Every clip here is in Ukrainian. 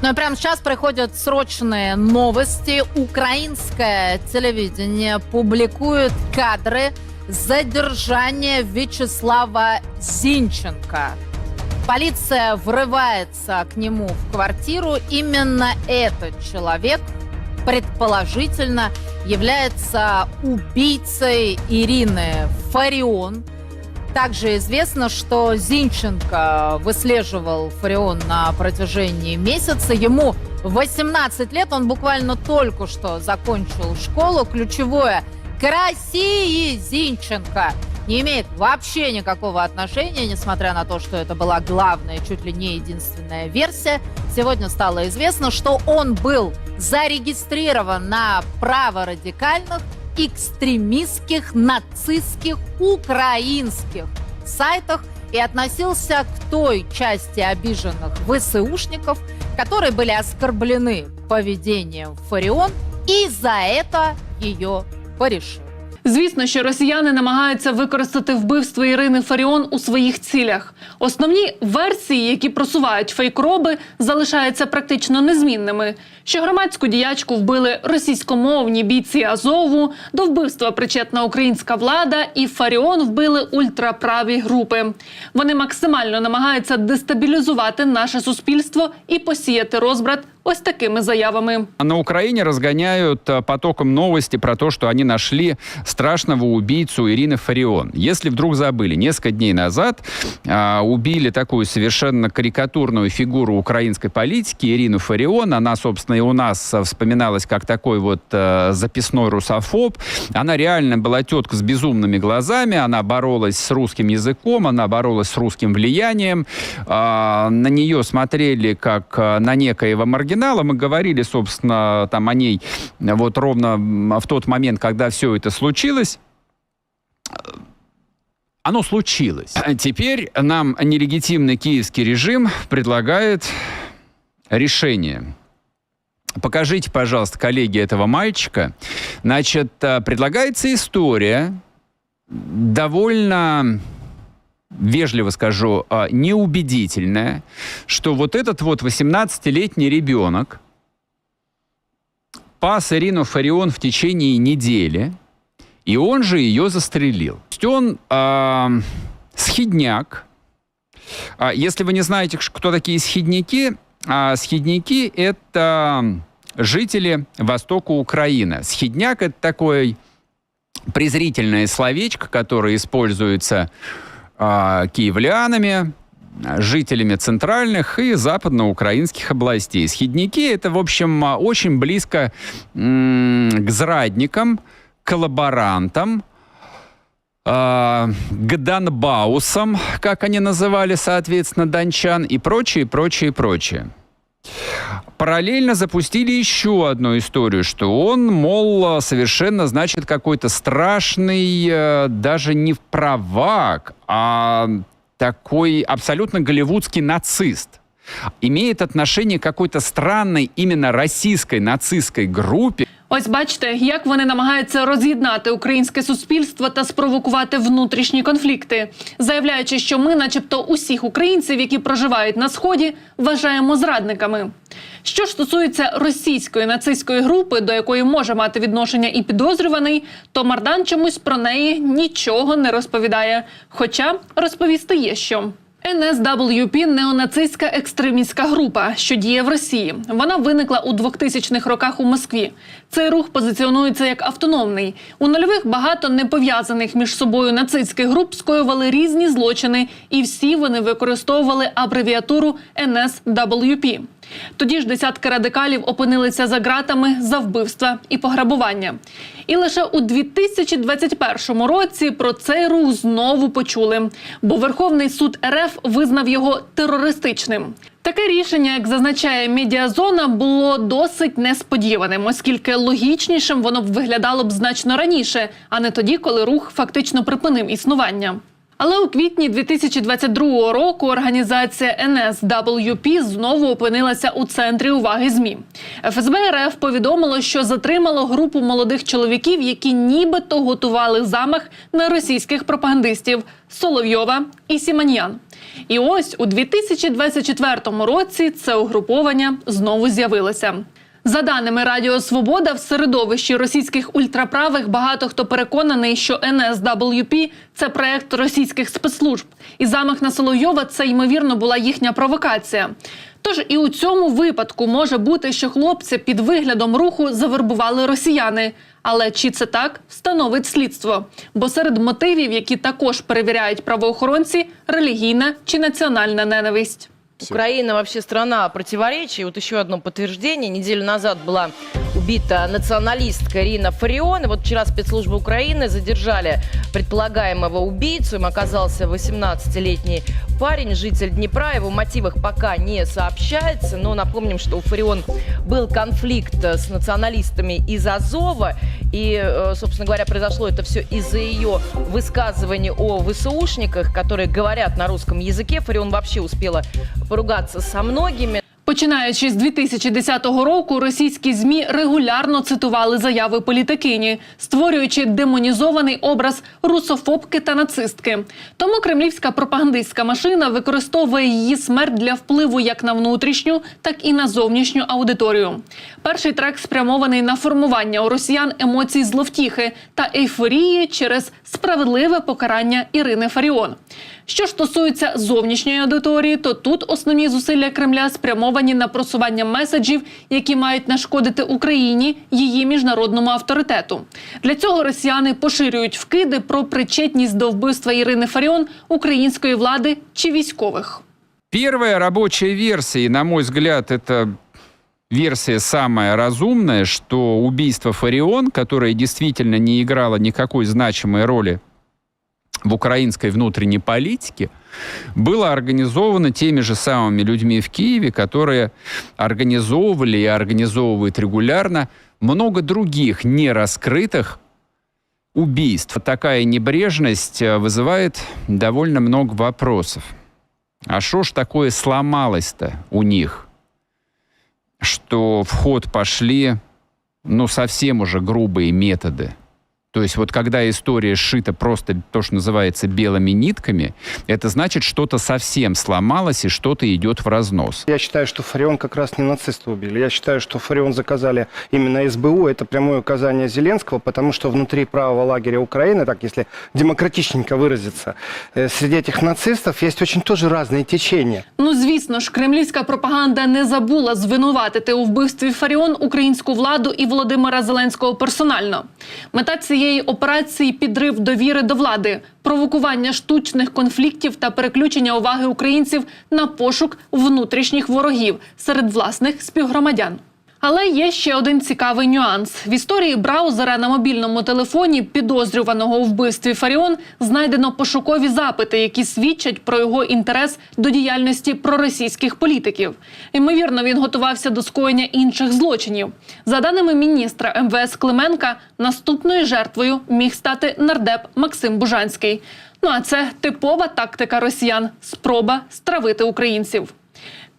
Ну и прямо сейчас приходят срочные новости. Украинское телевидение публикует кадры задержания Вячеслава Зинченко. Полиция врывается к нему в квартиру. Именно этот человек, предположительно, является убийцей Ирины Фарион. Также известно, что Зинченко выслеживал Фарион на протяжении месяца. Ему 18 лет, он буквально только что закончил школу. Ключевое к России Зинченко не имеет вообще никакого отношения, несмотря на то, что это была главная, чуть ли не единственная версия. Сегодня стало известно, что он был зарегистрирован на праворадикальных экстремистских, нацистских, украинских сайтах и относился к той части обиженных ВСУшников, которые были оскорблены поведением Фарион и за это ее порешили. Звісно, що росіяни намагаються використати вбивство Ірини Фаріон у своїх цілях. Основні версії, які просувають фейкроби, залишаються практично незмінними. Що громадську діячку вбили російськомовні бійці Азову, до вбивства причетна українська влада, і Фаріон вбили ультраправі групи. Вони максимально намагаються дестабілізувати наше суспільство і посіяти розбрат ось такими заявами. На Украине разгоняют э, потоком новости про то, что они нашли страшного убийцу Ирины Фарион. Если вдруг забыли, несколько дней назад а, убили такую совершенно карикатурную фигуру украинской политики Ирину Фарион. Она, собственно, и у нас вспоминалась как такой вот а, записной русофоб. Она реально была тетка с безумными глазами. Она боролась с русским языком, она боролась с русским влиянием. А, на нее смотрели как на некоего маргинала. Мы говорили, собственно, там о ней вот ровно в тот момент, когда все это случилось. Оно случилось. А Теперь нам нелегитимный киевский режим предлагает решение. Покажите, пожалуйста, коллеги этого мальчика. Значит, э, предлагается история довольно вежливо скажу, а, неубедительная, что вот этот вот 18-летний ребенок пас Ирину Фарион в течение недели, и он же ее застрелил. То есть он а, схидняк. А, если вы не знаете, кто такие схидняки, а, схидняки — это жители востока Украины. Схидняк — это такое презрительное словечко, которое используется киевлянами, а, жителями центральных и западноукраинских областей. Схидники — это, в общем, а, очень близко к зрадникам, коллаборантам, а, к Донбаусам, как они называли, соответственно, дончан, и прочее, прочее, прочее. Параллельно запустили еще одну историю, что он, мол, совершенно, значит, какой-то страшный, э, даже не правак, а такой абсолютно голливудский нацист. Имеет отношение к какой-то странной именно российской нацистской группе, Ось бачите, як вони намагаються роз'єднати українське суспільство та спровокувати внутрішні конфлікти, заявляючи, що ми, начебто, усіх українців, які проживають на сході, вважаємо зрадниками. Що ж стосується російської нацистської групи, до якої може мати відношення і підозрюваний, то Мардан чомусь про неї нічого не розповідає. Хоча розповісти є що. NSWP – неонацистська екстремістська група, що діє в Росії. Вона виникла у 2000-х роках у Москві. Цей рух позиціонується як автономний. У нульових багато непов'язаних між собою нацистських груп скоювали різні злочини, і всі вони використовували абревіатуру NSWP. Тоді ж десятки радикалів опинилися за ґратами за вбивства і пограбування. І лише у 2021 році про цей рух знову почули, бо Верховний суд РФ визнав його терористичним. Таке рішення, як зазначає медіазона, було досить несподіваним, оскільки логічнішим воно б виглядало б значно раніше, а не тоді, коли рух фактично припинив існування. Але у квітні 2022 року організація NSWP знову опинилася у центрі уваги ЗМІ. ФСБ РФ повідомило, що затримало групу молодих чоловіків, які нібито готували замах на російських пропагандистів Соловйова і Сіманьян. І ось у 2024 році це угруповання знову з'явилося. За даними Радіо Свобода, в середовищі російських ультраправих багато хто переконаний, що NSWP – це проект російських спецслужб, і замах на Соловйова це ймовірно була їхня провокація. Тож і у цьому випадку може бути, що хлопця під виглядом руху завербували росіяни. Але чи це так встановить слідство? Бо серед мотивів, які також перевіряють правоохоронці, релігійна чи національна ненависть. Украина вообще страна противоречий. Вот еще одно подтверждение. Неделю назад была убита националистка Ирина Фарион. И вот вчера спецслужбы Украины задержали предполагаемого убийцу. Им оказался 18-летний парень, житель Днепра. Его мотивах пока не сообщается. Но напомним, что у Фарион был конфликт с националистами из Азова. И, э, собственно говоря, произошло это все из-за ее высказываний о ВСУшниках, которые говорят на русском языке. Фарион вообще успела поругаться со многими. Починаючи з 2010 року, російські змі регулярно цитували заяви політикині, створюючи демонізований образ русофобки та нацистки. Тому кремлівська пропагандистська машина використовує її смерть для впливу як на внутрішню, так і на зовнішню аудиторію. Перший трек спрямований на формування у росіян емоцій зловтіхи та ейфорії через справедливе покарання Ірини Фаріон. Що стосується зовнішньої аудиторії, то тут основні зусилля Кремля спрямовані на просування меседжів, які мають нашкодити Україні її міжнародному авторитету. Для цього росіяни поширюють вкиди про причетність до вбивства Ірини Фаріон української влади чи військових. Первая рабочая версия, на мой взгляд, это версия самая разумная, что убийство Фарион, которое действительно не играло никакой значимой роли в украинской внутренней политике, было организовано теми же самыми людьми в Киеве, которые организовывали и организовывают регулярно много других нераскрытых убийств. Такая небрежность э, вызывает довольно много вопросов. А что ж такое сломалось-то у них, что в ход пошли, ну, совсем уже грубые методы? То есть вот когда история сшита просто то, что называется белыми нитками, это значит, что-то совсем сломалось и что-то идет в разнос. Я считаю, что Фарион как раз не нацисты убили. Я считаю, что Фарион заказали именно СБУ. Это прямое указание Зеленского, потому что внутри правого лагеря Украины, так если демократичненько выразиться, э, среди этих нацистов есть очень тоже разные течения. Ну звісно ж, кремлівська пропаганда не забула звинуватити у вбивстві Фаріон українську владу і Володимира Зеленського персонально. Мета цієї операції підрив довіри до влади, провокування штучних конфліктів та переключення уваги українців на пошук внутрішніх ворогів серед власних співгромадян. Але є ще один цікавий нюанс. В історії браузера на мобільному телефоні підозрюваного у вбивстві Фаріон знайдено пошукові запити, які свідчать про його інтерес до діяльності проросійських політиків. Ймовірно, він готувався до скоєння інших злочинів. За даними міністра МВС Клименка, наступною жертвою міг стати нардеп Максим Бужанський. Ну а це типова тактика росіян спроба стравити українців.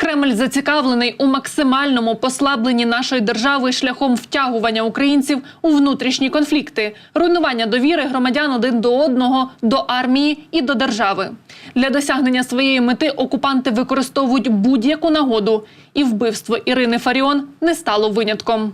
Кремль зацікавлений у максимальному послабленні нашої держави шляхом втягування українців у внутрішні конфлікти, руйнування довіри громадян один до одного, до армії і до держави. Для досягнення своєї мети окупанти використовують будь-яку нагоду, і вбивство Ірини Фаріон не стало винятком.